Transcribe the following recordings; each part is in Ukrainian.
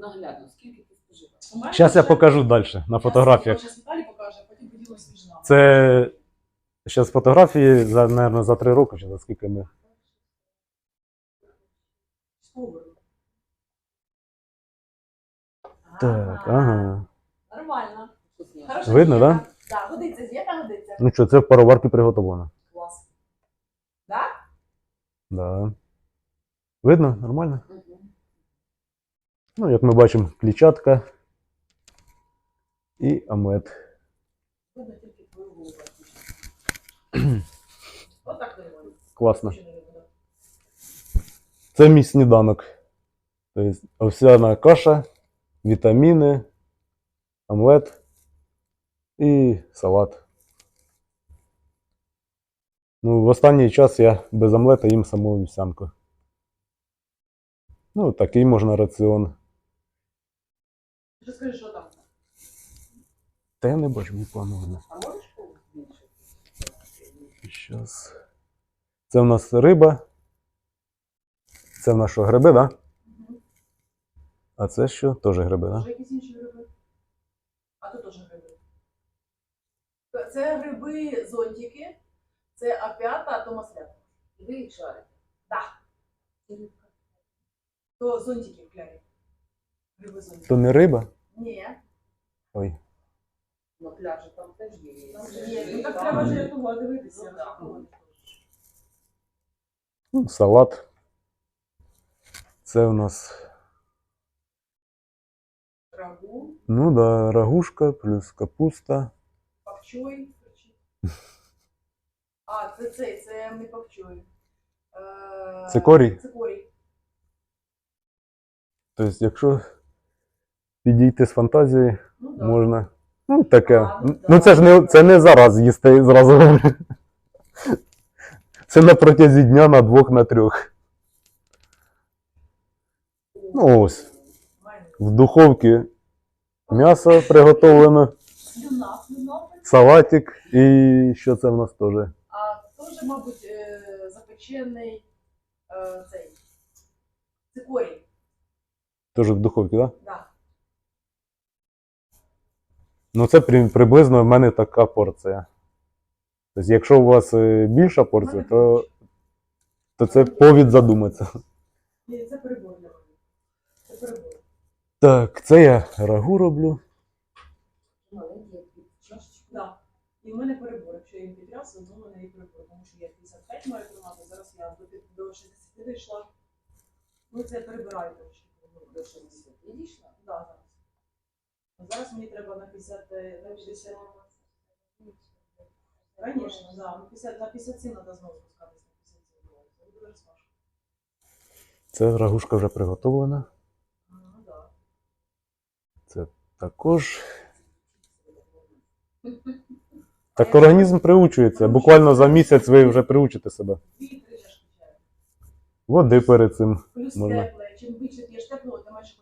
наглядно, скільки ти споживаєш. Зараз я покажу далі на фотографіях. Зараз Віталій покаже, а потім поділимось між нами. Це зараз фотографії за, наверное, за три роки, чи за скільки ми. Так, ага. Нормально. Хорошо, Видно, Дієта. да? Так, годиться, дієта годиться. Ну що, це в пароварці приготовлено. Клас. Да? Да. Видно? Нормально? Мгм. Ну, як ми бачимо, клітчатка і нормально. Класно. Це мій сніданок. Тобто овсяна каша, вітаміни, омлет і салат. Ну, в останній час я без омлета їм саму вівсянку. Ну, такий можна раціон. Що скажи, що там? Та я не бачу, мені погано. А можеш побільше? Щас. Це в нас риба. Це в нас що, гриби, так? Да? Мгм. А це що? Теж гриби, так? Да? Може якісь інші гриби? А тут теж гриби. Це гриби зонтики, це апята, а то масляка. І ви їх шарите. Да. То зонтики в клярі. Гриби зонтики. То не риба? Ні. Ой. На пляжі там теж є. Там же є. Ну так треба ж рятувати, дивитися. Ну, так. Ну, салат. Це у нас, Рагу, ну да, рагушка плюс капуста. пакчой. А, це цей, це не пакчой. Е, Цикорій? Цикорій. Тобто, якщо підійти з фантазії, Ну, да. можна. Ну, таке. А, ну, да. це ж не, це не зараз їсти зразу говорю. Це на протязі дня на двох, на трьох. Ну ось, в духовці м'ясо приготовлено, салатик і що це в нас теж? А теж, мабуть, е, запечений е, цей цикорій. Теж в духовці, так? Да? Да. Ну, це при- приблизно в мене така порція. Тобто, якщо у вас е, більша порція, то, то це повід задуматися. Ні, це перебор. Це перебор. Так, це я рагу роблю. Від чашечки. Да. І в мене перебор. Якщо я їм підрясу, то в мене і перебор. Тому що я 55 маю тримати, зараз я до, 60 дійшла. Ну це перебираю До 60 відійшла. Да, зараз. Зараз мені треба на 50, е, на 50. Звісно, да. На 50, на 57 треба знову спускатися на 57 доларів. Це буде розважко. Це рагушка вже приготовлена. Ну, да. Це також. Так організм приучується. Буквально за місяць ви вже приучите себе. Води перед цим. Плюс Можна. тепле. Чим більше п'єш теплого, тим менше.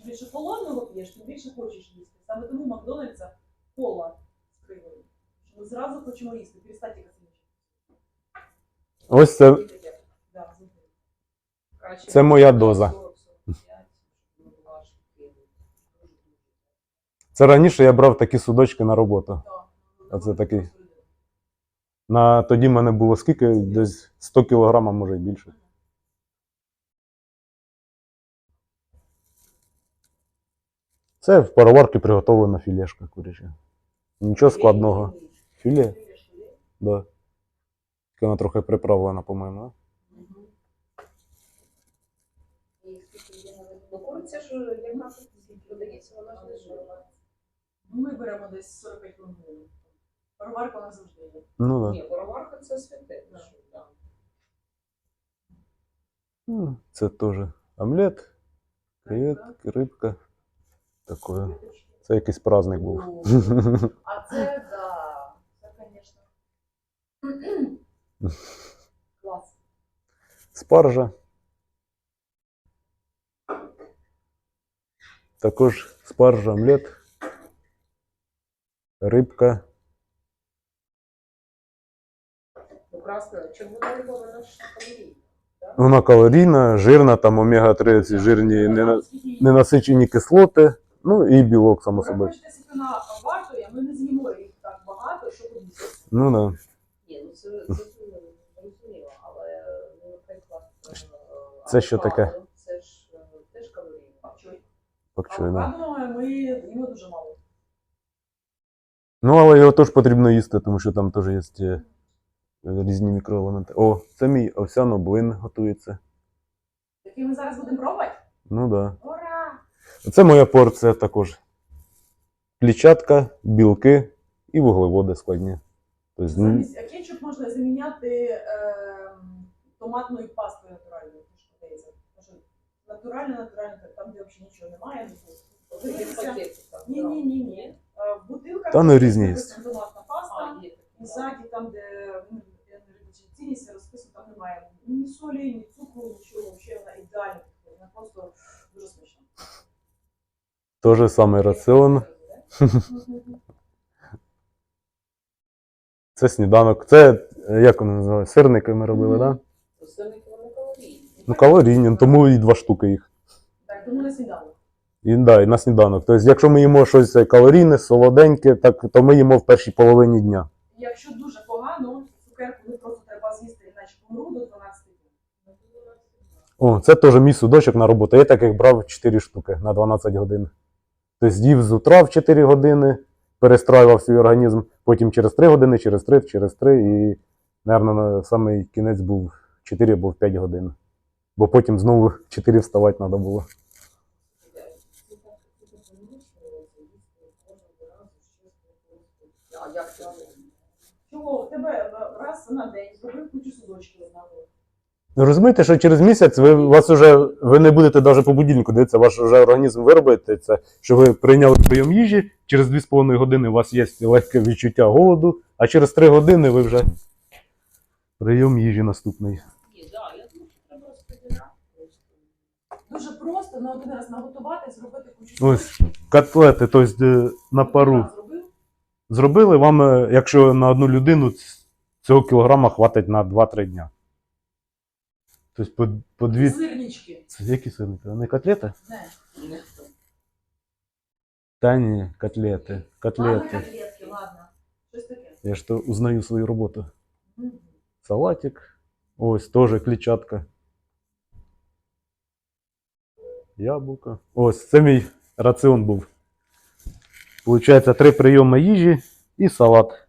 Чим більше холодного п'єш, тим більше хочеш їсти. Саме тому Макдональдса кола з кривою. Що Ми зразу хочемо їсти, перестати космічити. Ось це, Да, завжди. Краще Це моя доза. 40-45, ну, важко це раніше я брав такі судочки на роботу. Да. А це такий. На тоді в мене було скільки? Десь 100 кг, може і більше. Це в пароварці приготовлена філешка куряча. Нічого складного. Філе? Да. Тільки вона трохи приправлена, по-моєму. да? Ну, куриця ж як на продається, вона ж не жирна. Ну, Ми беремо десь 45 хвилин. Пароварка у нас завжди є. Ну так. Ні, пароварка це святе. Да. да. Да. Це теж омлет, креветки, рибка. Такое. Це якийсь праздник був. А це, да, це, звісно. Клас. Спаржа. Також спаржа, омлет, рибка. Ну, красна, червона риба, вона ж калорійна. Вона калорійна, жирна, там омега-3, ці жирні ненасичені кислоти, ну і білок, само собою. Скільки вона вартує, ми не з'їмо їх так багато, щоб їсти. Ну да. Ні, ну це, це зрозуміло, але ну, наприклад, е, Це що таке? Це ж е, теж калорійно. Пакчує, да. Авокадо ми їмо дуже мало. Ну, але його теж потрібно їсти, тому що там теж є е, різні мікроелементи. О, це мій овсяно блин готується. Який ми зараз будемо пробувати? Ну да. Ура! Це моя порція також. Клітчатка, білки і вуглеводи складні. Тобто, Замість а кетчуп можна заміняти ем, томатною пастою натуральною. те, що подається. Тому що Натурально, натурально, там, де взагалі нічого немає. ну, Ні, ні, ні, ні. Е, В бутилках Та ну, різні є. написано томатна паста. І ззаді, там, де ну, енергетична цінність розписано, там немає ні солі, ні цукру, нічого. Взагалі вона ідеально підходить. Вона просто дуже смачна. Той же самий раціон. Це сніданок. Це, е, як воно називається? Сирники ми робили, так? Сирники вони калорійні. Ну, калорійні, тому і два штуки їх. Так, тому на сніданок. І, да, і на сніданок. Тобто, якщо ми їмо щось калорійне, солоденьке, так, то ми їмо в першій половині дня. Якщо дуже погано, цукерку не просто треба з'їсти, іначе помру до 12 днів. О, це теж мій судочок на роботу. Я таких брав 4 штуки на 12 годин. Тобто їв з утра в 4 години, перестраював свій організм, потім через 3 години, через 3, через 3 і, мабуть, на самий кінець був 4 або 5 годин. Бо потім знову 4 вставати треба було. Чого в тебе е, раз на день зробив кучу судочків однаково. Ну, Розумієте, що через місяць ви, вас уже, ви не будете навіть по будильнику дивитися, ваш вже організм виробите це, що ви прийняли прийом їжі, через 2,5 години у вас є легке відчуття голоду, а через 3 години ви вже прийом їжі наступний. Дуже просто на один раз наготувати, зробити кучу Ось. Котлети, тобто на пару зробили, вам, е, якщо на одну людину цього кілограма хватить на 2-3 дня. Тобто по, по дві. Сирнички. Це які сирники? Вони котлети? Не. Та ні, котлети. Ладно, Котлети. котлетки, ладно. Щось таке. Я ж то узнаю свою роботу. Мгм. Салатик. Ось теж клітчатка. Яблуко. Ось, це мій раціон був. Получається, три прийоми їжі і салат.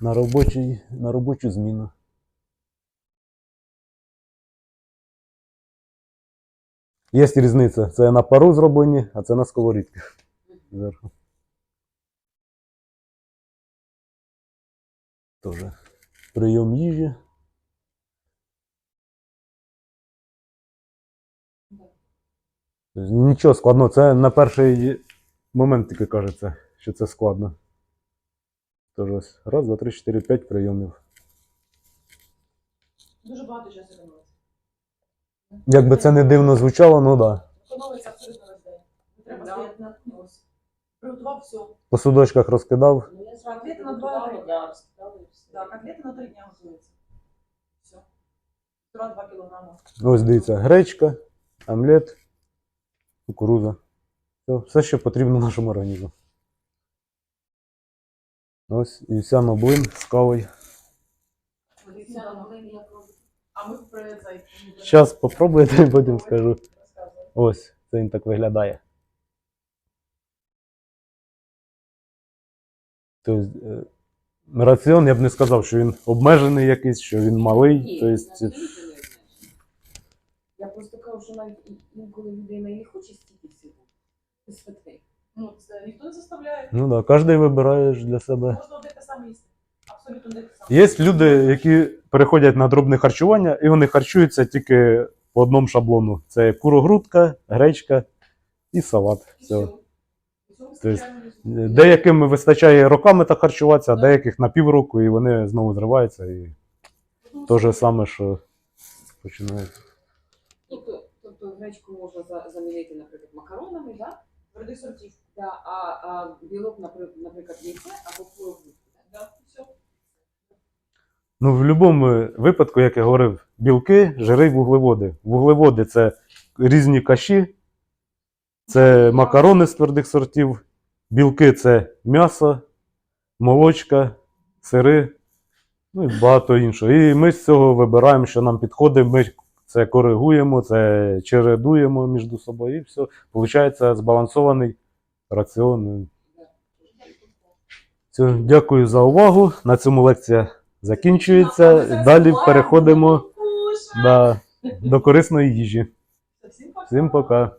На, робочий, на робочу зміну. Є різниця. Це на пару зроблені, а це на сковорідках. Тоже прийом їжі. Нічого складного, це на перший момент тільки кажеться, що це складно. Тож ось раз, два, три, чотири, п'ять прийомів. Дуже багато часу. Як би це не дивно звучало, ну так. Да. Економиться абсолютно весь день. Треба стояти на ну. Приготував все. По судочках розкидав. Ну, Котлети на два да, розкидала і котлети на три дня готуються. Все. Вчора 2 кілограми. Ось дивіться, гречка, омлет, кукуруза. Все, все, що потрібно нашому організму. Ось і вся блин з кавою. Це блин, як робити? А ми при цей. Зараз попробуйте, потім скажу. Ось, це він так виглядає. Тобто, е, раціон я б не сказав, що він обмежений якийсь, що він малий. Тобто. Я просто кажу, що навіть інколи людина і не хоче стільки всього. Ну, це ніхто не заставляє. ну да, кожен вибирає для себе. Можна одне те саме їсти. Абсолютно. Є люди, які переходять на дробне харчування, і вони харчуються тільки по одному шаблону: це курогрудка, гречка і салат. Все. вистачає мені. Деяким вистачає роками так харчуватися, а деяких на півроку, і вони знову зриваються. І те ж саме, що починають. Тобто, тобто гречку можна замінити, наприклад, макаронами, да? Твердих сортів. Да, а, а білок, наприклад, наприклад, яйце або курогрудку. Ну, в будь-якому випадку, як я говорив, білки, жири вуглеводи. Вуглеводи це різні каші, це макарони з твердих сортів, білки це м'ясо, молочка, сири, ну і багато іншого. І ми з цього вибираємо, що нам підходить. Ми це коригуємо, це чередуємо між собою, і все. Получається збалансований раціон. Все, дякую за увагу. На цьому лекція закінчується. Далі переходимо до, до корисної їжі. Всім пока.